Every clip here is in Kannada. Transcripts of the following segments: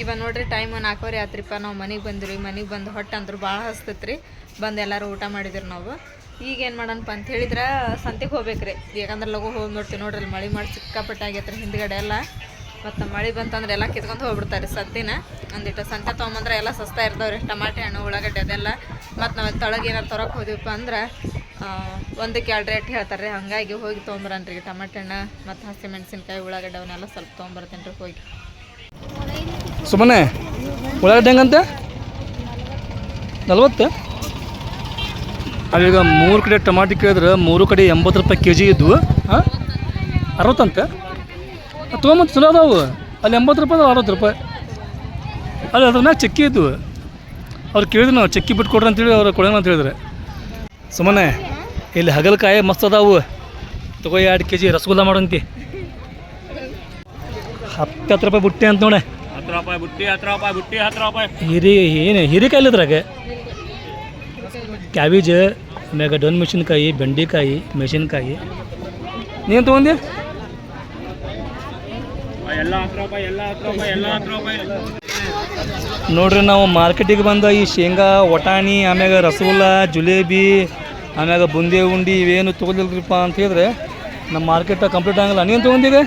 ಇವಾಗ ನೋಡ್ರಿ ಟೈಮ್ ನಾಲ್ಕೂವರೆ ಆತ್ರಿಪ್ಪ, ನಾವು ಮನೆಗೆ ಬಂದ್ರಿ ಮನೆಗೆ ಬಂದು ಹೊಟ್ಟೆ ಅಂದ್ರೆ ಭಾಳ ಹಸ್ತತ್ರಿ. ಬಂದು ಎಲ್ಲರೂ ಊಟ ಮಾಡಿದ್ರು ನಾವು. ಈಗ ಏನು ಮಾಡೋಣಪ್ಪ ಅಂತ ಹೇಳಿದ್ರೆ ಸಂತೆಗೆ ಹೋಗ್ಬೇಕ್ರಿ. ಯಾಕಂದ್ರೆ ಲಗು ಹೋಗಿ ನೋಡ್ತೀವಿ ನೋಡ್ರಿ ಮಳೆ ಮಾಡಿ ಸಿಕ್ಕಾಪಟ್ಟೆ ಆಗೈತ್ರಿ ಹಿಂದ್ಗಡೆ ಎಲ್ಲ. ಮತ್ತು ಮಳೆ ಬಂತಂದ್ರೆ ಎಲ್ಲ ಕಿತ್ಕೊಂಡು ಹೋಗ್ಬಿಡ್ತಾರೆ ಸತ್ತಿನ ಒಂದಿಟ್ಟು ಸಂತೆ ತೊಗೊಂಬಂದ್ರೆ ಎಲ್ಲ ಸಸ್ತಾ ಇರ್ತಾವ್ರಿ. ಟಮಾಟೆ ಹಣ್ಣು, ಉಳ್ಳಾಗಡ್ಡೆ ಅದೆಲ್ಲ. ಮತ್ತು ನಾವು ತೊಳಗೆ ಏನಾರು ತರಕ್ಕೆ ಹೋದಿವಪ್ಪ ಅಂದ್ರೆ ಒಂದಕ್ಕೆ ಎರಡು ರೇಟ್ ಹೇಳ್ತಾರೆ ರೀ ಹಂಗಾಗಿ ಹೋಗಿ ತೊಗೊಂಬರನ್ರಿ ಟಮಾಟೆ ಹಣ್ಣು, ಮತ್ತು ಹಸಿಮೆಣಸಿನ್ಕಾಯಿ ಉಳ್ಳಾಗಡ್ಡೆ ಅವನ್ನೆಲ್ಲ ಸ್ವಲ್ಪ ತೊಗೊಂಬರ್ತೇನೆ ರೀ ಹೋಗಿ. ಸುಮ್ಮನೆ ಉಳ್ಳಾಗಡ್ಡೆ ಹೆಂಗಂತೆ? ನಲ್ವತ್ತು? ಅವೀಗ ಮೂರು ಕಡೆ ಟಮಾಟಿ ಕೇಳಿದ್ರೆ ಮೂರು ಕಡೆ ಎಂಬತ್ತು ರೂಪಾಯಿ ಕೆ ಜಿ ಇದ್ವು. ಹಾಂ? ಅರವತ್ತಂತೆ? ತೊಗೊಂಬತ್ತು ಚಲೋ ಅದಾವು. ಅಲ್ಲಿ ಎಂಬತ್ತು ರೂಪಾಯಿ ಅರವತ್ತು ರೂಪಾಯಿ. ಅಲ್ಲಿ ಅದ್ರ ಮ್ಯಾಗ ಚಕ್ಕಿ ಇದ್ವು. ಅವ್ರು ಕೇಳಿದ್ರು ನಾವು ಚಕ್ಕಿ ಬಿಟ್ಟು ಕೊಡ್ರಿ ಅಂತೇಳಿ ಅವ್ರು ಕೊಡೋಣ ಅಂತ ಹೇಳಿದ್ರೆ. ಸುಮ್ಮನೆ ಇಲ್ಲಿ ಹಗಲಕಾಯಿ ಮಸ್ತ್ ಅದಾವು. ತಗೋ ಎರಡು ಕೆ ಜಿ ರಸಗುಲ್ಲ ಮಾಡೋಂತಿ ಹತ್ತು ಹತ್ತು ರೂಪಾಯಿ ಬುಟ್ಟಿ ಅಂತ ನೋಡೆ. ಹತ್ತು ರೂಪಾಯಿ ಬುಟ್ಟಿ ಹತ್ತು ರೂಪಾಯಿ ಬುಟ್ಟಿ ಹತ್ತು ರೂಪಾಯಿ. ಹಿರಿ ಏನು ಹೀರೆಕಾಯಿ ಇದ್ರಾಗ ಕ್ಯಾಬೇಜ್ ಆಮ್ಯಾಗ ಡೊನ್ ಮೆಣಸಿನ್ಕಾಯಿ ಬೆಂಡೆಕಾಯಿ ಮೆಣಸಿನ್ಕಾಯಿ ನೀನು ತೊಗೊಂಡಿ? ಎಲ್ಲ ಹತ್ತು ರೂಪಾಯಿ ಎಲ್ಲ ಹತ್ತು ರೂಪಾಯಿ ಎಲ್ಲ ಹತ್ತು ರೂಪಾಯಿ. ನೋಡ್ರಿ ನಾವು ಮಾರ್ಕೆಟಿಗೆ ಬಂದ ಈ ಶೇಂಗಾ ವಟಾಣಿ ಆಮ್ಯಾಗ ರಸಗುಲ್ಲ ಜುಲೇಬಿ ಆಮ್ಯಾಗ ಬುಂದಿ ಉಂಡಿ ಇವೇನು ತೊಗೊಲಿಲ್ರಿಪ್ಪ ಅಂತ ಹೇಳಿದ್ರೆ ನಮ್ಮ ಮಾರ್ಕೆಟ್ ಕಂಪ್ಲೀಟ್ ಆಗಲ್ಲ. ನೀನು ತೊಗೊಂಡೀಗ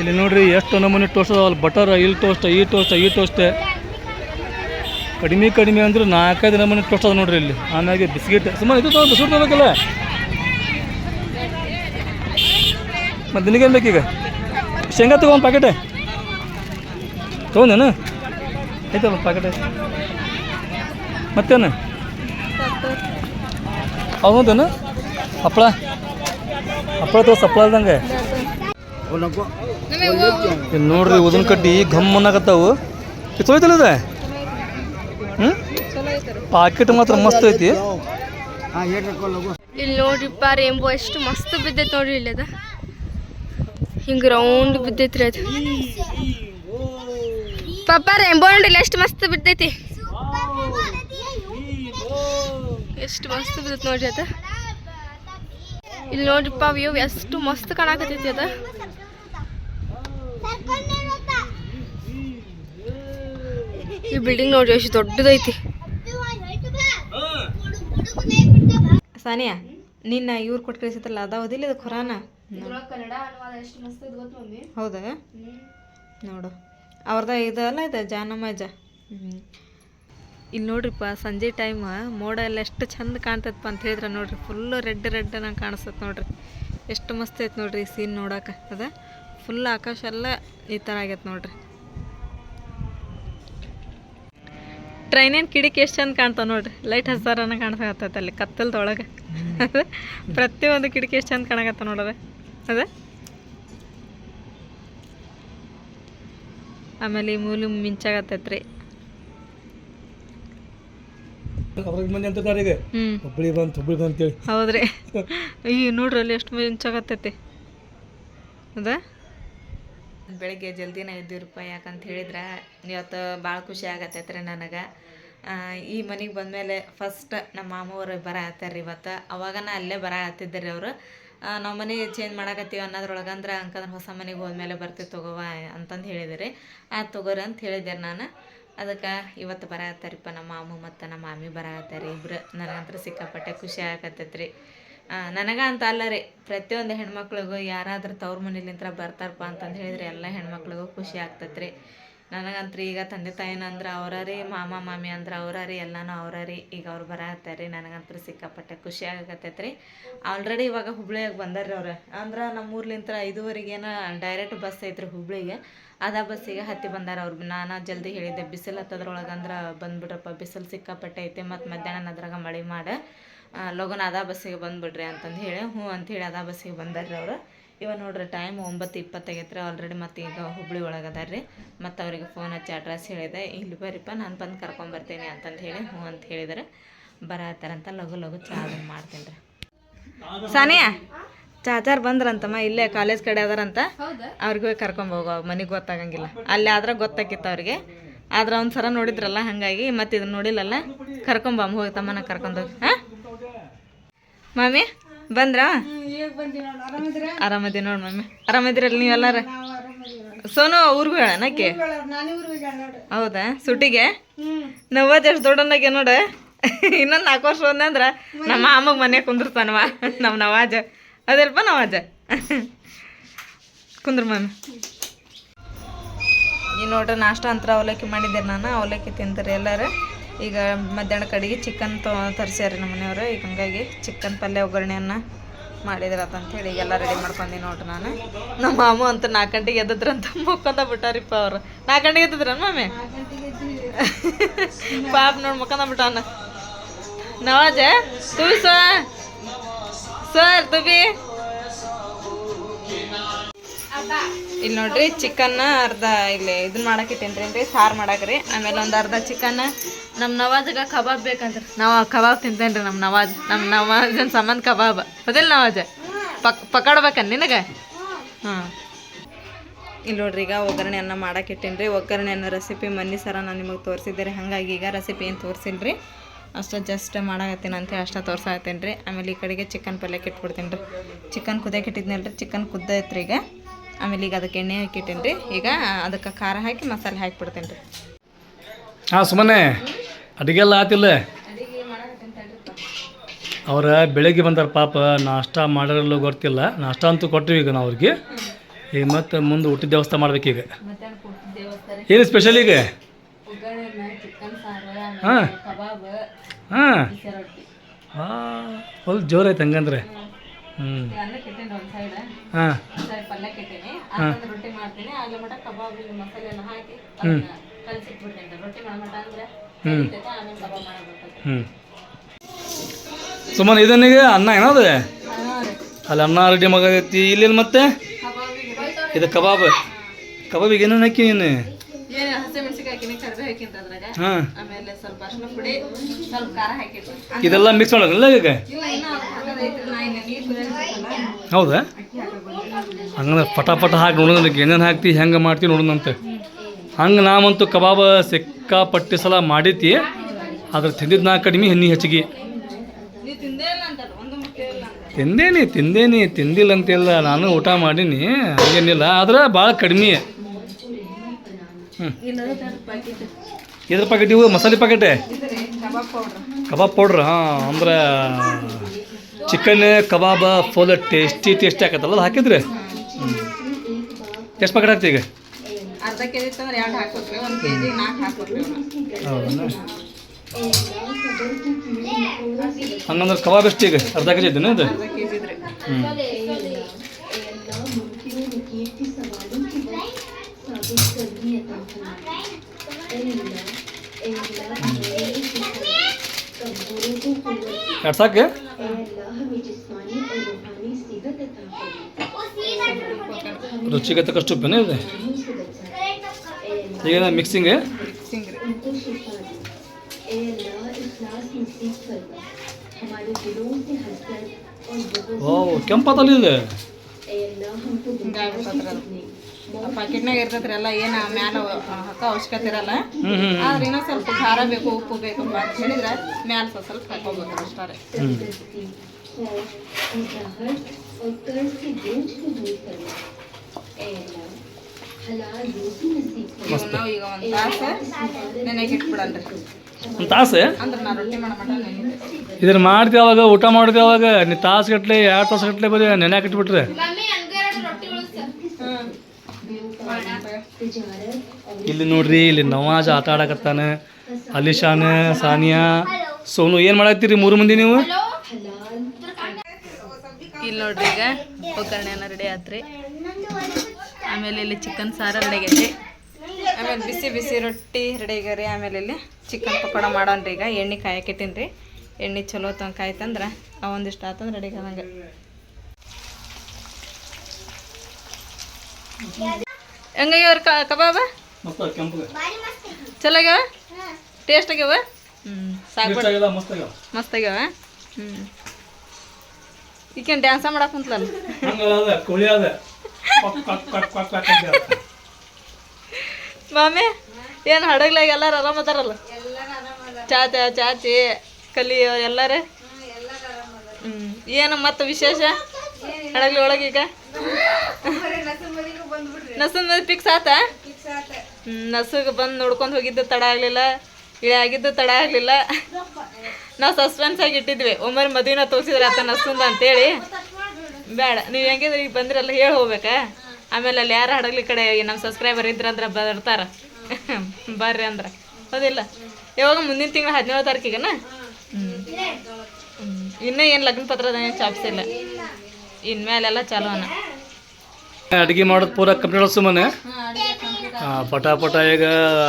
ಇಲ್ಲಿ ನೋಡ್ರಿ ಎಷ್ಟು ನಮೂನೆ ಟೋಸ್ಟ್ ಅದಾವಲ್ಲ ಬಟರ್ ಇಲ್ಲಿ ಟೋಸ್ಟ್ ಈ ಟೋಸ್ಟ್ ಈ ಟೋಸ್ಟ್ ಕಡಿಮೆ ಕಡಿಮೆ ಅಂದ್ರೆ ನಾಲ್ಕೈದು ನಮೂನೆ ಟೋಸ್ಟ್ ಅದ ನೋಡ್ರಿ ಇಲ್ಲಿ. ಆಮ್ಯಾಗೆ ಬಿಸ್ಕಿಟ್. ಸುಮ್ಮನೆ ಇದು ತೊಗೊಂಡು ಬಿಸ್ಕಿಟ್ ತೊಗೋಬೇಕಲ್ಲ ಮತ್ತು ನಿನಗೇನು ಬೇಕೀಗ? ಶೇಂಗಾ ತಗೊಂಡು ಪ್ಯಾಕೆಟೇ ತಗೊಂಡೇನು? ಆಯ್ತಲ್ಲ ಪ್ಯಾಕೆಟೆ ಮತ್ತೇನು? ಹೌದೇನು ಹಪ್ಪಳ? ಹಪ್ಪಳ ತಗೋ ಹಪ್ಪಳ ಇಲ್ದಂಗೆ. ಇಲ್ಲಿ ನೋಡ್ರಿ ಉದನ್ ಕಡ್ಡಿ ಘಮ್ ಅನ್ನಕತ್ತಾವು. ಇದೆ ಹ್ಞೂ ಪಾಕೆಟ್ ಮಾತ್ರ ಮಸ್ತ್ ಐತಿ. ಇಲ್ಲಿ ನೋಡ್ರಿಪ್ಪ ರೇಂಬೋ ಎಷ್ಟು ಮಸ್ತ್ ಬಿದ್ದೈತೆ ನೋಡ್ರಿ ಇಲ್ಲಿ ಅದ. ಹಿಂಗೆ ರೌಂಡ್ ಬಿದ್ದೈತ್ರಿ ಅದು. ಪಾಪ ರೇಂಬೋ ನೋಡಿಲ್ಲ ಎಷ್ಟು ಮಸ್ತ್ ಬಿದ್ದೈತಿ. ಎಷ್ಟು ಮಸ್ತ್ ಬಿದ್ದೈತಿ ನೋಡ್ರಿ ಅದ. ಇಲ್ಲಿ ನೋಡ್ರಿಪ್ಪ ವ್ಯೂ ಎಷ್ಟು ಮಸ್ತ್ ಕಾಣಕತ್ತೈತಿ ಅದ. ಈ ಬಿಲ್ಡಿಂಗ್ ನೋಡ್ರಿ ಎಷ್ಟು ದೊಡ್ಡದೈತಿ. ಸಾನಿಯಾ ನಿನ್ನ ಇವ್ರು ಕೊಟ್ಟು ಕಳಿಸಿದ್ರಲ್ಲ ಅದಾವದಿಲ್ಲ ಇದು ಖುರಾನ? ಹೌದ ಅನುವಾದ ಎಷ್ಟು ಮಸ್ತ್ ಐತಿ ಗೊತ್ತ ಮಮ್ಮಿ. ಹೌದಾ? ನೋಡು. ಅವ್ರದ ಇದಲ್ಲ ಇದು ಜಾನಮಜ. ಹ್ಞೂ ಇಲ್ಲಿ ನೋಡ್ರಿಪ್ಪ ಸಂಜೆ ಟೈಮ್ ಮೋಡ ಎಲ್ಲ ಎಷ್ಟು ಚಂದ ಕಾಣ್ತೈತಪ್ಪ ಅಂತ ಹೇಳಿದ್ರೆ ನೋಡ್ರಿ. ಫುಲ್ಲು ರೆಡ್ ರೆಡ್ ನಂಗೆ ಕಾಣಿಸ್ತೈತೆ ನೋಡ್ರಿ. ಎಷ್ಟು ಮಸ್ತ್ ಐತೆ ನೋಡ್ರಿ ಈ ಸೀನ್ ನೋಡಕ್ಕೆ ಅದ? ಫುಲ್ ಆಕಾಶ ಎಲ್ಲ ಈ ಥರ ಆಗೈತೆ ನೋಡ್ರಿ. ಟ್ರೈನೇನು ಕಿಡಿಕಿ ಎಷ್ಟು ಚಂದ ಕಾಣ್ತಾವ ನೋಡ್ರಿ? ಲೈಟ್ ಹಸಾರನ ಕಾಣಿಸ್ತೈತೆ ಅಲ್ಲಿ ಕತ್ತಲ್ದೊಳಗೆ. ಪ್ರತಿಯೊಂದು ಕಿಟಕಿ ಎಷ್ಟು ಚಂದ ಕಾಣಕತ್ತ ನೋಡ್ರಿ? ಅದ? ಆಮೇಲೆ ಈ ಮೂಲಿ ಮಿಂಚಾಗತ್ತೈತ್ರಿ. ಹೌದ್ರಿ. ಈ ನೋಡ್ರಿ ಅಲ್ಲಿ ಎಷ್ಟು ಮಿಂಚಾಗತ್ತೈತಿ. ಹೌದಾ ಬೆಳಿಗ್ಗೆ ಜಲ್ದಿನ ಎದ್ದಿರಪ್ಪ ಯಾಕಂತ ಹೇಳಿದ್ರೆ ಇವತ್ತು ಭಾಳ ಖುಷಿ ಆಗತ್ತೈತ್ರಿ ನನಗೆ. ಈ ಮನೆಗೆ ಬಂದಮೇಲೆ ಫಸ್ಟ್ ನಮ್ಮ ಮಾಮವ್ರು ಬರ ಇವತ್ತು. ಅವಾಗನ ಅಲ್ಲೇ ಬರ ರೀ ಅವರು. ನಾವು ಮನೆ ಚೇಂಜ್ ಮಾಡಕತ್ತೀವಿ ಅನ್ನೋದ್ರೊಳಗೆ ಅಂದ್ರೆ ಅಂಕಂದ್ರೆ ಹೊಸ ಮನೆಗೆ ಹೋದ್ಮೇಲೆ ಬರ್ತೀವಿ ತಗೋವ ಅಂತಂದು ಹೇಳಿದಿರಿ. ಆ, ತಗೋರಿ ಅಂತ ಹೇಳಿದ್ದೆ ನಾನು. ಅದಕ್ಕೆ ಇವತ್ತು ಬರ ನಮ್ಮ ಮಾಮು ಮತ್ತು ನಮ್ಮ ಮಾಮಿ ಬರ ಹತ್ತಾರಿ. ಇಬ್ರು ನನಗಂತೂ ಸಿಕ್ಕಾಪಟ್ಟೆ ಖುಷಿ ಆಗತ್ತೈತ್ರಿ. ನನಗೆ ಅಂತ ಅಲ್ಲ ರೀ. ಪ್ರತಿಯೊಂದು ಹೆಣ್ಮಕ್ಳಿಗೂ ಯಾರಾದರೂ ತವ್ರ ಮನೇಲಿಂತ್ರ ಬರ್ತಾರಪ್ಪ ಅಂತಂದು ಹೇಳಿದ್ರೆ ಎಲ್ಲ ಹೆಣ್ಮಕ್ಳಿಗೂ ಖುಷಿ ಆಗ್ತೈತ್ರಿ. ನನಗಂತ್ರಿ ಈಗ ತಂದೆ ತಾಯಿನಂದ್ರೆ ಅವರ ರೀ, ಮಾಮ, ಮಾಮಿ ಅಂದ್ರೆ ಅವರ ರೀ, ಎಲ್ಲನೂ ಅವರ ರೀ. ಈಗ ಅವ್ರು ಬರತ್ತಾರೆ ನನಗಂತೂ ಸಿಕ್ಕಾಪಟ್ಟೆ ಖುಷಿ ಆಗತ್ತೈತ್ರಿ ಆಲ್ರೆಡಿ ಇವಾಗ ಹುಬ್ಳಿಯಾಗ ಬಂದಾರ್ರಿ ಅವ್ರು. ಅಂದ್ರೆ ನಮ್ಮ ಊರ್ಲಿಂತ್ರ ಐದುವರೆಗೇನ ಡೈರೆಕ್ಟ್ ಬಸ್ ಐತ್ರಿ ಹುಬ್ಳಿಗೆ. ಅದ ಬಸ್ಸಿಗೆ ಹತ್ತಿ ಬಂದಾರ ಅವ್ರು. ನಾನು ಜಲ್ದಿ ಹೇಳಿದ್ದೆ, ಬಿಸಿಲು ಹತ್ತದ್ರೊಳಗೆ ಅಂದ್ರೆ ಬಂದ್ಬಿಡ್ರಪ್ಪ, ಬಿಸಿಲು ಸಿಕ್ಕಾಪಟ್ಟೆ ಐತೆ ಮತ್ತು ಮಧ್ಯಾಹ್ನ ಅದ್ರಾಗ ಮಳೆ ಮಾಡ. ಲಗುನ ಅದ ಬಸ್ಸಿಗೆ ಬಂದುಬಿಡ್ರಿ ಅಂತಂದು ಹೇಳಿ, ಹ್ಞೂ ಅಂಥೇಳಿ ಅದ ಬಸ್ಸಿಗೆ ಬಂದಾರ್ರಿ ಅವರು. ಇವಾಗ ನೋಡ್ರಿ ಟೈಮ್ ಒಂಬತ್ತು ಇಪ್ಪತ್ತಾಗೈತ್ರಿ ಆಲ್ರೆಡಿ ಮತ್ತು ಈಗ ಹುಬ್ಳಿ ಒಳಗೆ ಅದಾರ ರೀ ಮತ್ತು ಅವ್ರಿಗೆ ಫೋನ್ ಹಚ್ಚಿ ಅಡ್ರೆಸ್ ಹೇಳಿದೆ, ಇಲ್ಲಿ ಬರ್ರಿಪ್ಪ, ನಾನು ಬಂದು ಕರ್ಕೊಂಬರ್ತೀನಿ ಅಂತಂದು ಹೇಳಿ, ಹ್ಞೂ ಅಂತ ಹೇಳಿದ್ರೆ. ಬರತ್ತಾರಂತ ಲಘು ಲಘು ಚಾ ಅದನ್ನು ಮಾಡ್ತೀನಿ ರೀ ಸಾನಿಯಾ, ಚಾಚಾರ್ ಬಂದ್ರಂತಮ್ಮ, ಇಲ್ಲೇ ಕಾಲೇಜ್ ಕಡೆ ಅದಾರಂತ. ಅವ್ರಿಗೆ ಕರ್ಕೊಂಬೋಗ ಮನೆಗೆ ಗೊತ್ತಾಗಂಗಿಲ್ಲ. ಅಲ್ಲಿ ಆದ್ರೆ ಗೊತ್ತಾಕಿತ್ತು ಅವ್ರಿಗೆ. ಆದ್ರೆ ಒಂದು ಸಲ ನೋಡಿದ್ರಲ್ಲ, ಹಾಗಾಗಿ ಮತ್ತೆ ಇದನ್ನ ನೋಡಿಲ್ಲಲ್ಲ. ಕರ್ಕೊಂಬಮ್ಮ ಹೋಗಿ ತಮ್ಮನ ಕರ್ಕೊಂಡೋಗಿ ಹಾಂ? ಮಾಮಿ ಬಂದ್ರ? ಆರಾಮದಿ ನೋಡಿ. ಮಮ್ಮಿ ಆರಾಮದಿರಲ್ಲ ನೀವೆಲ್ಲಾರ? ಸೋನು ಊರ್ಗೂ ಹೇಳನಕ್ಕೆ ಹೌದಾ? ಸುಟಿಗೆ? ನವಾಜ್ ಎಷ್ಟು ದೊಡ್ಡನಾಗೆ ನೋಡ. ಇನ್ನೊಂದು ನಾಲ್ಕು ವರ್ಷ ಹೋದ್ನಂದ್ರ ನಮ್ಮ ಅಮ್ಮಗೆ ಮನೆ ಕುಂದಿರ್ತಾನವ ನಮ್ಮ ನವಾಜ. ಅದಲ್ಪ ನವಾಜ. ಕುಂದ್ರ ಮಾಮಿ. ಈ ನೋಡ್ರಿ ನಾಷ್ಟ ಅಂತರ ಅವಲಕ್ಕಿ ಮಾಡಿದ್ದೆ ನಾನು. ಅವಲಕ್ಕಿ ತಿಂತಾರೆ ಎಲ್ಲರೂ. ಈಗ ಮಧ್ಯಾಹ್ನ ಕಡೆಗೆ ಚಿಕನ್ ತೊ, ತರಿಸ್ಯಾರ ನಮ್ಮ ಮನೆಯವರು ಈಗ ಹಂಗಾಗಿ ಚಿಕನ್ ಪಲ್ಯ ಒಗ್ಗರಣೆಯನ್ನು ಮಾಡಿದ್ರೆ ಅದಂತೇಳಿ ಈಗ ಎಲ್ಲ ರೆಡಿ ಮಾಡ್ಕೊಂಡಿ ನೋಡ್ರಿ ನಾನು. ನಮ್ಮ ಮಾಮು ಅಂತ ನಾಲ್ಕು ಗಂಟೆಗೆ ಎದ್ದದ್ರಂತ ಮುಕ್ಕೊಂದ ಬಿಟ್ಟಾರಿಪ್ಪ ಅವರು. ನಾಲ್ಕು ಗಂಟೆಗೆ ಎದ್ದಿದ್ರ ಮಾಮಿ? ಪಾಪ ನೋಡಿ ಮುಖಂದ ಬಿಟ್ಟಾನ. ನವಾಜ ತುಬಿ ಸರ್. ಸರ್ ತುಬಿ ಇಲ್ಲಿ ನೋಡ್ರಿ ಚಿಕನ್ ಅರ್ಧ ಇಲ್ಲಿ ಇದನ್ನ ಮಾಡಾಕಿತ್ತೇನ್ರಿ ಅಂದ್ರೆ ಸಾರು ಮಾಡಾಕ್ರಿ ಆಮೇಲೆ ಒಂದು ಅರ್ಧ ಚಿಕನ್ ನಮ್ಮ ನವಾಜ್ಗ ಕಬಾಬ್ ಬೇಕಂತ ನಾವು ಕಬಾಬ್ ತಿಂತೇನ್ರಿ ನಮ್ಮ ನವಾಜ್. ನಮ್ಮ ನವಾಜ್ ಸಂಬಂಧ ಕಬಾಬ್. ಅದಿಲ್ ನವಾಜ್? ಪಕ್ ನಿನಗೆ? ಹಾಂ. ಇಲ್ಲಿ ನೋಡ್ರಿ ಈಗ ಒಗ್ಗರಣೆ ಅನ್ನ ಮಾಡಾಕಿಟ್ಟೇನ್ರಿ ಒಗ್ಗರಣೆ ಅನ್ನೋ ರೆಸಿಪಿ ಮನ್ನಿ ಸರ ನಾನು ನಿಮಗೆ ತೋರಿಸಿದ್ದೆ ಹಂಗಾಗಿ ಈಗ ರೆಸಿಪಿ ಏನು ತೋರಿಸಿಲ್ರಿ ಅಷ್ಟು ಜಸ್ಟ್ ಮಾಡಾಕತ್ತೀನಿ ಅಂತೇಳಿ ಅಷ್ಟು ತೋರ್ಸಾಕತ್ತೀನಿ ರೀ. ಆಮೇಲೆ ಈ ಕಡೆಗೆ ಚಿಕನ್ ಪಲ್ಯಕ್ಕೆ ಇಟ್ಬಿಡ್ತೀನಿ ರೀ. ಚಿಕನ್ ಕುದಿಯಕ್ಕೆ ಇಟ್ಟಿದ್ನಲ್ಲ ಚಿಕನ್ ಕುದ್ದೈತ್ರಿ ಈಗ. ಆಮೇಲೆ ಈಗ ಅದಕ್ಕೆ ಎಣ್ಣೆ ಹಾಕಿಟ್ಟೇನಿ ರೀ. ಈಗ ಅದಕ್ಕೆ ಖಾರ ಹಾಕಿ ಮಸಾಲೆ ಹಾಕಿಬಿಡ್ತೇನೆ ರೀ. ಹಾಂ ಸುಮ್ಮನೆ ಅಡುಗೆ ಎಲ್ಲ ಆತಿಲ್ಲ ಅವ್ರ ಬೆಳಗ್ಗೆ ಬಂದಾರ ಪಾಪ ನಾಷ್ಟ ಮಾಡಿರಲ್ಲ ಗೊತ್ತಿಲ್ಲ. ನಾಷ್ಟ ಅಂತೂ ಕೊಟ್ಟಿವಿ ಈಗ ನಾವು ಅವ್ರಿಗೆ. ಈಗ ಮತ್ತೆ ಮುಂದೆ ಊಟದ ವ್ಯವಸ್ಥೆ ಮಾಡ್ಬೇಕೀಗ ಏನು ಸ್ಪೆಷಲ್ ಈಗ? ಹಾಂ. ಹಾಂ. ಹಾಂ ಫುಲ್ ಜೋರೈತೆ ಹಂಗಂದ್ರೆ. ಹ್ಞೂ ಹಾಂ. ಇಟ್ಟೇನಿ ರೊಟ್ಟಿ ಮಾಡ್ತೀನಿ. ಆಗ್ಲೇ ಮಟ ಕಬಾಬ್ ಮಸಾಲೆ ಎಲ್ಲ ಹಾಕಿ ಕಲಸಿಟ್ಬಿಡ್ತೇನೆ ರೊಟ್ಟಿ ಮಾಡೋ ಮಟ ಅಂದ್ರೆ ಕರಿತೈತೆ, ಆಮೇಲೆ ಕಬಾಬ್ ಮಾಡಬೇಕು ಹ್ಞೂ ಸುಮ್ಮನೆ ಇದನ್ನೀಗ ಅನ್ನ ಏನದು ಅಲ್ಲಿ ಅನ್ನ ರೆಡಿ ಮಗೈತಿ ಇಲ್ಲಿ ಮತ್ತೆ? ಇದು ಕಬಾಬ್. ಕಬಾಬಿಗೆ ಏನೇನು ಹಾಕಿ ನೀನು? ಏನು ಹಸಿ ಮೆಣಸಿನ್ಕಾಯಿ ಹಾಕಿನಿ ಕರಿಬೇವು ಹಾಕಿಂತ ಅದ್ರಾಗ. ಹಾಂ. ಆಮೇಲೆ ಸ್ವಲ್ಪ ಅರ್ಶಿನ ಪುಡಿ ಸ್ವಲ್ಪ ಖಾರ ಹಾಕಿಟ್ಟು ಇದೆಲ್ಲ ಮಿಕ್ಸ್ ಮಾಡಿ ಈಗ? ಇಲ್ಲ ಇನ್ನೂ ಹಾಕೋದು ಐತ್ರಿ ನಾ ಇನ್ನು ನೀರು ಹೌದಾ? ಹಂಗಂದ್ರೆ ಪಟ ಹಾಕಿ ನೋಡೋದಕ್ಕೆ ಏನೇನು ಹಾಕ್ತಿ, ಹೆಂಗೆ ಮಾಡ್ತೀವಿ ನೋಡೋಣಂತೆ ಹಂಗೆ ನಾವಂತೂ ಕಬಾಬ ಸಿಕ್ಕಾಪಟ್ಟಿ ಸಲ ಮಾಡಿತಿ ಆದ್ರೆ ತಿಂದಿದ್ದು ನಾ ಕಡಿಮೆ ಹೆಣ್ಣಿ ಹೆಚ್ಚಿಗೆ. ತಿಂದೇನಿ ತಿಂದೇನಿ ತಿಂದಿಲ್ಲ ಅಂತಿಲ್ಲ ನಾನು ಊಟ ಮಾಡೀನಿ, ಹಾಗೇನಿಲ್ಲ. ಆದ್ರೆ ಭಾಳ ಕಡಿಮೆ. ಹ್ಞೂ ಇದ್ರ ಪ್ಯಾಕೆಟ್ ಇವು, ಮಸಾಲೆ ಪ್ಯಾಕೆಟೇ ಕಬಾಬ್ ಪೌಡ್ರ್ ಹಾಂ. ಅಂದ್ರೆ chicken, kebab full tasty tasty ಆಕತ್ತಲ್ಲ, ಅದು ಹಾಕಿದ್ರೆ? ಎಷ್ಟು ಪ್ಯಾಕೆಟ್ ಹಾಕ್ತಿ ಈಗ? ಅರ್ಧ ಕೆ ಜಿ ಇತ್ತಂದ್ರೆ ಎರಡು ಹಾಕ್ಬೇಕ್ರಿ ಒಂದು ಕೆ ಜಿ ನಾಲ್ಕು. ಹೌದಾ? ಹಂಗಂದ್ರೆ ಕಬಾಬ್ ಎಷ್ಟು ಈಗ? ಅರ್ಧ ಕೆ ಜಿ ಇದ್ದೇನೆ ಅದು ಹ್ಞೂ ಎರಡು ಸಾಕು. ರುಚಿಗೆ ತಕ್ಕಷ್ಟು ಉಪ್ಪೇನೆ ಇದೆ ಈಗ ಮಿಕ್ಸಿಂಗ್ ಸಿಂಗ್ರಿ ಓ ಕೆಂಪಾತಲ್ಲಿ ಇದೆ? ಪ್ಯಾಕೆಟ್ನಾಗ ಇರ್ತೈತ್ರಿ ಎಲ್ಲ ಏನು ಮ್ಯಾಲ ಹಾಕೋ ಅವಶ್ಯಕತೆ ಇರಲ್ಲ. ಆದ್ರೆ ಇನ್ನೂ ಸ್ವಲ್ಪ ಖಾರ ಬೇಕು ಉಪ್ಪು ಬೇಕು ಅಂತ ಹೇಳಿದ್ರೆ ಮ್ಯಾಲ ಸ್ವಲ್ಪ ಸ್ವಲ್ಪ ಹಾಕೋಬೇಕು ಅಷ್ಟೇ ಹ್ಞೂ ನಾವು ಒಂದು ತಾಸು? ನೆನೆಗೆ ಇಟ್ಬಿಡಲ್ರಿ ಒಂದು ತಾಸು ಅಂದ್ರೆ ನಾ ರೊಟ್ಟಿ ಮಾಡೋ ಮಟ ನೆನೆ ಇದ್ರ ಮಾಡ್ತೀವಿ ಅವಾಗ, ಊಟ ಮಾಡ್ತೀವಿ ಅವಾಗ? ನೀ ತಾಸು ಗಟ್ಲೆ, ಎರಡು ತಾಸು ಗಟ್ಲೆ ಬರೀ ನೆನೆ ಹಾಕಿಟ್ಬಿಟ್ರೆ. ಇಲ್ಲಿ ನೋಡ್ರಿ, ಇಲ್ಲಿ ನವಾಜ್ ಆಟ ಆಡಕತ್ತಾನೆ. ಅಲಿಶಾನ್, ಸಾನಿಯಾ, ಸೋನು, ಏನು ಮಾಡತ್ತೀರಿ ಮೂರು ಮಂದಿ ನೀವು? ಇಲ್ಲಿ ನೋಡ್ರಿ ಈಗ ಒಗ್ಗರಣೆ ರೆಡಿ ಆತ್ರಿ. ಆಮೇಲೆ ಇಲ್ಲಿ ಚಿಕನ್ ಸಾರು ರೆಡಿ ಆಗೈತಿ ಆಮೇಲೆ ಬಿಸಿ ಬಿಸಿ ರೊಟ್ಟಿ ರೆಡಿ ಆಗ್ಯಾರಿ ಆಮೇಲೆ ಇಲ್ಲಿ ಚಿಕನ್ ಪಕೋಡ ರೀ ಈಗ. ಎಣ್ಣೆ ಕಾಯಕಿಟ್ಟಿನಿ ರೀ ಎಣ್ಣೆ ಚಲೋ ತಂಗ ಕಾಯ್ತಂದ್ರೆ ಆ ಒಂದಿಷ್ಟು ಆತಂದ್ರೆ ರೆಡಿ ಆಗಂಗೆ ಹೆಂಗಾಗ್ಯಾವ್ರಿ ಕಬಾಬ? ಚಲೋ ಆಗ್ಯಾವ? ಟೇಸ್ಟ್ ಆಗ್ಯಾವ? ಹ್ಞೂ ಸಾಕು ಮಸ್ತ್ ಆಗ್ಯಾವ. ಹ್ಞೂ ಈಗೇನು ಡ್ಯಾನ್ಸ ಮಾಡಕ್ಕೆ ಮಾಮಿ, ಏನು ಹಡಗ್ಲಾಗ ಎಲ್ಲಾರು ಆರಾಮ ಅದಾರಲ್ಲ? ಚಾತ ಚಾಚಿ ಕಲಿಯೋ ಎಲ್ಲಾರ? ಹ್ಮ್. ಏನು ಮತ್ತೆ ವಿಶೇಷ? ಹಡಗ್ಲಿ ಒಳಗೆ ಈಗ? ನಸನ್ ಫಿಕ್ಸ್ ಆತ? ನಸುಗೆ ಬಂದು ನೋಡ್ಕೊಂಡು ಹೋಗಿದ್ದು ತಡ ಆಗಲಿಲ್ಲ, ಇಳಿ ಆಗಿದ್ದು ತಡ ಆಗಲಿಲ್ಲ. ನಾವು ಸಸ್ಪೆನ್ಸ್ ಆಗಿ ಇಟ್ಟಿದ್ವಿ. ಒಮ್ಮೆ ಮದುವೆನ ತೋರಿಸಿದ್ರೆ ಆತ ನಸುಂದ ಅಂತೇಳಿ. ಬೇಡ. ನೀವು ಹೆಂಗಿದ್ರೆ? ಈಗ ಬಂದ್ರಲ್ಲ ಹೇಳಿ ಹೋಗ್ಬೇಕಾ? ಆಮೇಲೆ ಅಲ್ಲಿ ಯಾರು ಹಡಗ್ಲಿ ಕಡೆ ನಮ್ಮ ಸಬ್ಸ್ಕ್ರೈಬರ್ ಇದ್ರಂದ್ರೆ ಬರ್ತಾರ. ಬರ್ರಿ ಅಂದ್ರೆ. ಹೌದಿಲ್ಲ? ಯಾವಾಗ ಮುಂದಿನ ತಿಂಗಳು ಹದಿನೇಳು ತಾರೀಕಿಗೆನ? ಹ್ಞೂ ಇನ್ನೂ ಏನು ಲಗ್ನ ಪತ್ರದ ಏನು ಚಾಪ್ಸಿಲ್ಲ ಇನ್ಮೇಲೆಲ್ಲ ಚಾಲು ಅನ್ನ ಅಡುಗೆ ಮಾಡೋದು ಪೂರ ಕಂಪ್ಲೀಟ್ ಸುಮ್ಮನೆ. ಪಟ ಪಟ ಈಗ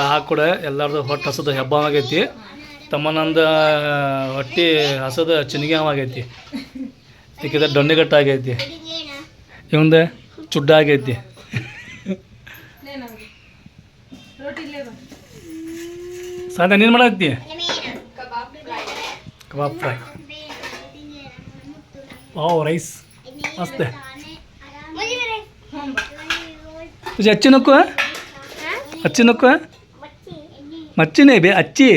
ಹಾಕೊಡ ಎಲ್ಲರದು ಹೊಟ್ಟೆ ಹಸದ ಹೆಬ್ಬ ಆಗೈತಿ. ತಮ್ಮನಂದ ಹೊಟ್ಟೆ ಹಸದ ಚಿನ್ನಿಗೆ ಈಗ ದೊಣ್ಣೆಗಟ್ಟ ಆಗೈತಿ ಇವಂದ ಚುಡ್ಡ ಆಗೈತಿ ಸಾಧ ನೀನು ಮಾಡತ್ತಿ ಕಬಾಬ್ ಫ್ರೈ. ಓ ರೈಸ್. ಮಸ್ತ್. ತುಜಿ ಅಚ್ಚಿ ನಕ್ಕು ಅಚ್ಚಿ ಮಚ್ಚಿನೇ ಬೇ, ಅಚ್ಚಿ.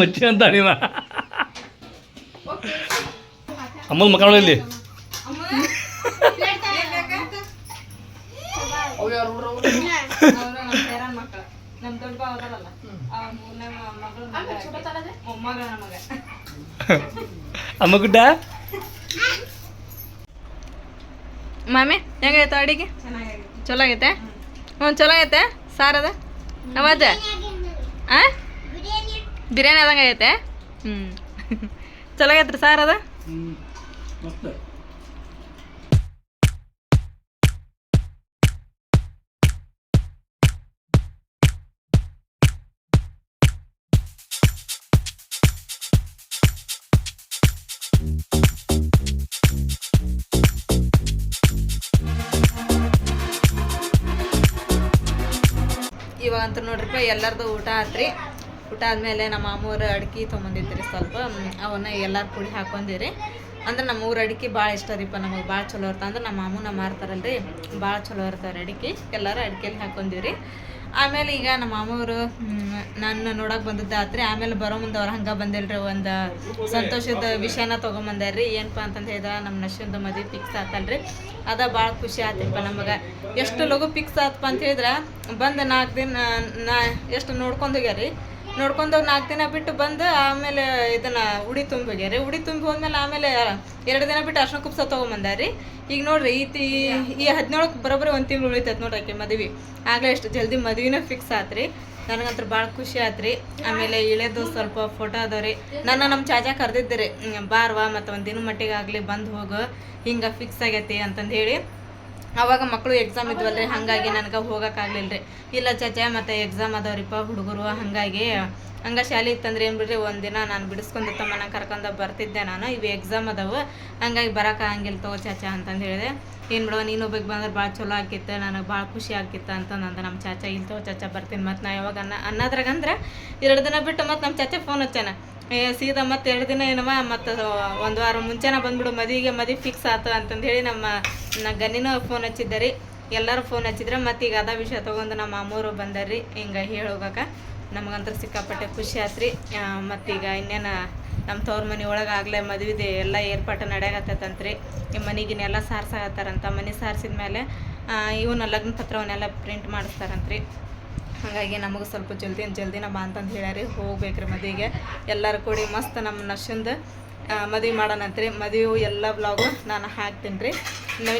ಮಚ್ಚಿ ಅಂತ ನೀವ ಮಗಳು ಮೊಮ್ಮಗ ಇಲ್ಲಿ. ಅಮ್ಮ ಗುಡ್ಡ? ಮಾಮಿ ಹೆಂಗೈತೆ ಅಡಿಗೆ? ಚಲೋ ಆಗೈತೆ ಹ್ಞೂ ಚಲೋ ಆಗೈತೆ ಸಾರದ? ನವಾಜ ಆ? ಬಿರಿಯಾನಿ ಆದಂಗೆ ಆಗೈತೆ ಹ್ಞೂ ಚಲೋ ಆಗೈತ್ರಿ ಸಾರದ? ಅದ ಮಸ್ತ್ ಇವಾಗಂತೂ ನೋಡ್ರಿಪ್ಪ, ಎಲ್ಲರದು ಊಟ ಆತ್ರಿ. ಊಟ ಆದಮೇಲೆ ನಮ್ಮ ಮಾಮೂರು ಅಡ್ಕೆ ತೊಗೊಂಬಂದಿದ್ರಿ ಸ್ವಲ್ಪ. ಅವನ್ನ ಎಲ್ಲರೂ ಕೂಡಿ ಹಾಕೊಂಡಿರಿ ಅಂದ್ರೆ ನಮ್ಮ ಊರ ಅಡಿಕೆ ಭಾಳ ಇಷ್ಟ ರೀಪ್ಪ ನಮಗೆ ಭಾಳ ಚಲೋ ಇರ್ತಾವ. ಅಂದ್ರೆ ನಮ್ಮ ಮಾಮೂನ ಮಾರ್ತಾರಲ್ರಿ, ಭಾಳ ಚಲೋ ಇರ್ತಾರೆ ಅಡಿಕೆ. ಎಲ್ಲರೂ ಅಡಿಕೆಲಿ ಹಾಕೊಂಡಿರಿ ಆಮೇಲೆ ಈಗ ನಮ್ಮ ಮಾಮವರು ನನ್ನ ನೋಡಕ್ ಬಂದದ್ದು ಆತ್ರಿ. ಆಮೇಲೆ ಬರೋ ಮುಂದೆ ಅವ್ರು ಹಂಗೆ ಬಂದಿಲ್ರಿ, ಒಂದು ಸಂತೋಷದ ವಿಷಯನ ತೊಗೊಂಬಂದಾರ್ರಿ. ಏನಪ್ಪ ಅಂತಂದು ನಮ್ಮ ನಶಿಂದ ಮದುವೆ ಫಿಕ್ಸ್ ಆತಲ್ರಿ. ಅದ ಭಾಳ ಖುಷಿ ಆತಿಪ್ಪ ನಮಗೆ. ಎಷ್ಟು ಲಘು ಫಿಕ್ಸ್ ಆತಪ್ಪ ಅಂತ ಹೇಳಿದ್ರೆ, ಬಂದು ನಾಲ್ಕು ದಿನ, ನಾ, ಎಷ್ಟು ನೋಡ್ಕೊಂಡು ನೋಡ್ಕೊಂಡು ನಾಲ್ಕು ದಿನ ಬಿಟ್ಟು ಬಂದು ಆಮೇಲೆ ಇದನ್ನ ಉಡಿ ತುಂಬಿ ಹೋಗ್ಯಾರಿ ಉಡಿ ತುಂಬಿ ಹೋದ್ಮೇಲೆ ಆಮೇಲೆ ಎರಡು ದಿನ ಬಿಟ್ಟು ಅರ್ಶಿನ ಕುಪ್ಸ ತೊಗೊಂಬಂದಾರಿ ಈಗ ನೋಡ್ರಿ ಈ ತಿ ಈ ಹದಿನೇಳಕ್ಕೆ ಬರೋಬ್ಬರಿ ಒಂದು ತಿಂಗಳು ಉಳಿತೈತೆ ನೋಡ್ರಿ ಆಕೆ ಮದುವೆ. ಆಗಲೇ ಎಷ್ಟು ಜಲ್ದಿ ಮದ್ವಿನ ಫಿಕ್ಸ್ ಆತ್ರಿ. ನನಗಂತೂ ಭಾಳ ಖುಷಿ ಆತ್ರಿ. ಆಮೇಲೆ ಇಳೆದು ಸ್ವಲ್ಪ ಫೋಟೋ ಅದಾವ್ರಿ. ನನ್ನ ನಮ್ಮ ಚಾಚಾ ಕರೆದಿದ್ದಿರಿ ಬಾರ್ವಾ ಮತ್ತು ಒಂದು ದಿನ ಮಟ್ಟಿಗೆ ಆಗಲಿ ಬಂದು ಹೋಗು. ಹಿಂಗೆ ಫಿಕ್ಸ್ ಆಗೈತಿ ಅಂತಂದು ಹೇಳಿ. ಅವಾಗ ಮಕ್ಕಳು ಎಕ್ಸಾಮ್ ಇದ್ವಲ್ರಿ, ಹಾಗಾಗಿ ನನಗೆ ಹೋಗೋಕ್ಕಾಗಲಿಲ್ಲ ರೀ ಇಲ್ಲ ಚಾಚಾ, ಮತ್ತು ಎಕ್ಸಾಮ್ ಅದಾವ್ರಿಪ್ಪ ಹುಡುಗರು, ಹಾಗಾಗಿ ಹಂಗೆ ಶಾಲೆ ಇತ್ತಂದ್ರೆ ಏನು ಬಿಡ್ರಿ, ಒಂದಿನ ನಾನು ಬಿಡಿಸ್ಕೊಂಡು ತಮ್ಮನ ಕರ್ಕೊಂಡು ಬರ್ತಿದ್ದೆ ನಾನು. ಇವು ಎಕ್ಸಾಮ್ ಅದಾವೆ. ಹಂಗಾಗಿ ಬರೋಕ್ಕಾಗಂಗಿಲ್ಲ ತಗೋ ಚಾಚಾ ಅಂತಂದು ಹೇಳಿದೆ. ಏನು ಬಿಡೋ ನೀನು ಒಬ್ಬಕ್ಕೆ ಬಂದ್ರೆ ಭಾಳ ಚಲೋ ಆಕಿತ್ತು, ನನಗೆ ಭಾಳ ಖುಷಿ ಆಕಿತ್ತು ಅಂತಂದು ನಮ್ಮ ಚಾಚಾ ಇಲ್ಲಿ ತಗೋ ಚಾಚಾ, ಬರ್ತೀನಿ. ಮತ್ತು ನಾ ಯಾವಾಗ ಅನ್ನ ಅನ್ನೋದ್ರಾಗಂದ್ರೆ ಎರಡು ದಿನ ಬಿಟ್ಟು ಮತ್ತು ನಮ್ಮ ಚಾಚಾ ಫೋನ್ ಹಚ್ಚಾನ. ಏ, ಸೀದಾ ಮತ್ತೆ ಎರಡು ದಿನ ಏನವ, ಮತ್ತು ಒಂದು ವಾರ ಮುಂಚೆನೇ ಬಂದ್ಬಿಡು ಮದುವೆಗೆ ಮದಿ ಫಿಕ್ಸ್ ಆಯ್ತು ಅಂತಂದು ಹೇಳಿ ನಮ್ಮ ಗನ್ನಿನ ಫೋನ್ ಹಚ್ಚಿದ್ದರಿ ಎಲ್ಲರೂ ಫೋನ್ ಹಚ್ಚಿದ್ರೆ, ಮತ್ತೆ ಈಗ ಅದ ವಿಷಯ ತೊಗೊಂಡು ನಮ್ಮ ಅಮ್ಮವರು ರೀ. ಹಿಂಗೆ ಹೇಳಿ ಹೋಗಾಕ ನಮಗಂತೂ ಸಿಕ್ಕಾಪಟ್ಟೆ ಖುಷಿ ಆತ್ರಿ ಮತ್ತೀಗ ಇನ್ನೇನು ನಮ್ಮ ತವ್ರ ಮನೆ ಒಳಗೆ ಆಗಲೇ ಮದುವೆದೆ, ಎಲ್ಲ ಏರ್ಪಾಟು ನಡೆಯಕತ್ತೈತಂತ್ರಿ ಈ ಮನೆಗಿನೆಲ್ಲ ಸಾರ್ಸಾಗತ್ತಾರಂತ ಮನೆ ಸಾರ್ಸಿದ ಮೇಲೆ ಇವನ್ನ ಲಗ್ನ ಪತ್ರವನ್ನೆಲ್ಲ ಪ್ರಿಂಟ್ ಮಾಡಿಸ್ತಾರಂತ್ರಿ ಹಾಗಾಗಿ ನಮಗೆ ಸ್ವಲ್ಪ ಜಲ್ದಿ ಜಲ್ದಿನ ಬಾ ಅಂತಂದು ಹೇಳ್ಯಾರಿ ಹೋಗ್ಬೇಕ್ರಿ ಮದುವೆಗೆ. ಎಲ್ಲರೂ ಕೂಡಿ ಮಸ್ತ್ ನಮ್ಮ ನಶಂದು ಮದುವೆ ಮಾಡೋಣಂತ್ರಿ ಮದುವೆ ಎಲ್ಲ ಬ್ಲಾಗು ನಾನು ಹಾಕ್ತೀನಿ ರೀ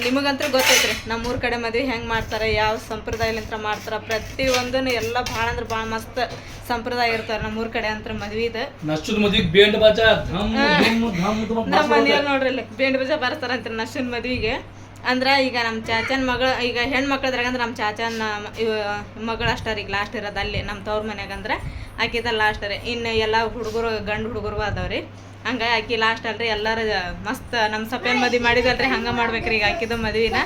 ನಿಮಗಂತೂ ಗೊತ್ತೈತ್ರಿ ನಮ್ಮೂರ ಕಡೆ ಮದುವೆ ಹೆಂಗೆ ಮಾಡ್ತಾರೆ ಯಾವ ಸಂಪ್ರದಾಯಲಿಂತ್ರ ಮಾಡ್ತಾರೆ ಪ್ರತಿಯೊಂದೂ ಎಲ್ಲ ಭಾಳ ಅಂದ್ರೆ ಭಾಳ ಮಸ್ತ್ ಸಂಪ್ರದಾಯ ಇರ್ತಾರೆ ನಮ್ಮೂರ ಕಡೆ ಅಂತ ಮದುವೆ ನಷ್ಟದ ಮದುವೆಗೆ ಬೇಂಡ್ ಬಾಜ ಧಮ್ ಧಮ್ ಧಮ್ ಧಮ್ ನಮ್ಮ ಮನೆಯವ್ರು ನೋಡ್ರಿ ಬೇಂಡ್ ಬಜಾ ಬರ್ತಾರಂತ್ರಿ ನಶನ್ ಮದುವೆಗೆ. ಅಂದ್ರೆ ಈಗ ನಮ್ಮ ಚಾಚನ ಮಗಳು ಈಗ ಹೆಣ್ಣು ಮಕ್ಳದ್ರಾಗ ಅಂದ್ರೆ ನಮ್ಮ ಚಾಚನ ಮಗಳು ಅಷ್ಟರ ಈಗ ಲಾಸ್ಟ್ ಇರೋದು ಅಲ್ಲಿ ನಮ್ಮ ತವ್ರ ಮನ್ಯಾಗ ಅಂದ್ರೆ ಆಕಿದ ಲಾಸ್ಟ್ ರೀ. ಇನ್ನು ಎಲ್ಲ ಹುಡುಗರು ಗಂಡು ಹುಡುಗರು ಅದಾವ್ರಿ. ಹಂಗ ಆಕಿ ಲಾಸ್ಟ್ ಅಲ್ರಿ ಎಲ್ಲರ ಮಸ್ತ್ ನಮ್ಮ ಸಪೇನ್ ಮದುವೆ ಮಾಡಿದಲ್ರಿ ಹಂಗೆ ಮಾಡ್ಬೇಕ್ರಿ ಈಗ ಆಕಿದ ಮದುವಿನ.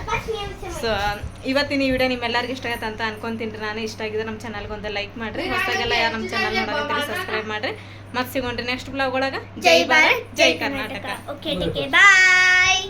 ಸೊ ಇವತ್ತಿನ ಈ ವಿಡಿಯೋ ನಿಮ್ಮೆಲ್ಲರಿಗೂ ಇಷ್ಟ ಆಗತ್ತೆ ಅಂತ ಅನ್ಕೊಂತೀನಿ ರೀ. ನಾನು ಇಷ್ಟ ಆಗಿದ್ರೆ ನಮ್ಮ ಚಾನಲ್ಗೆ ಒಂದು ಲೈಕ್ ಮಾಡಿರಿ. ಹೊಸದಾಗೆಲ್ಲ ಯಾರು ನಮ್ಮ ಚಾನಲ್ ನೋಡೋದಿದ್ರೆ ಸಬ್ಸ್ಕ್ರೈಬ್ ಮಾಡಿರಿ. ಮತ್ತೆ ಸಿಗೋಣ್ರಿ ನೆಕ್ಸ್ಟ್ ಬ್ಲಾಗ್ ಒಳಗೆ. ಜೈ ಭಾರತ್ ಜೈ Karnataka. Okay take care bye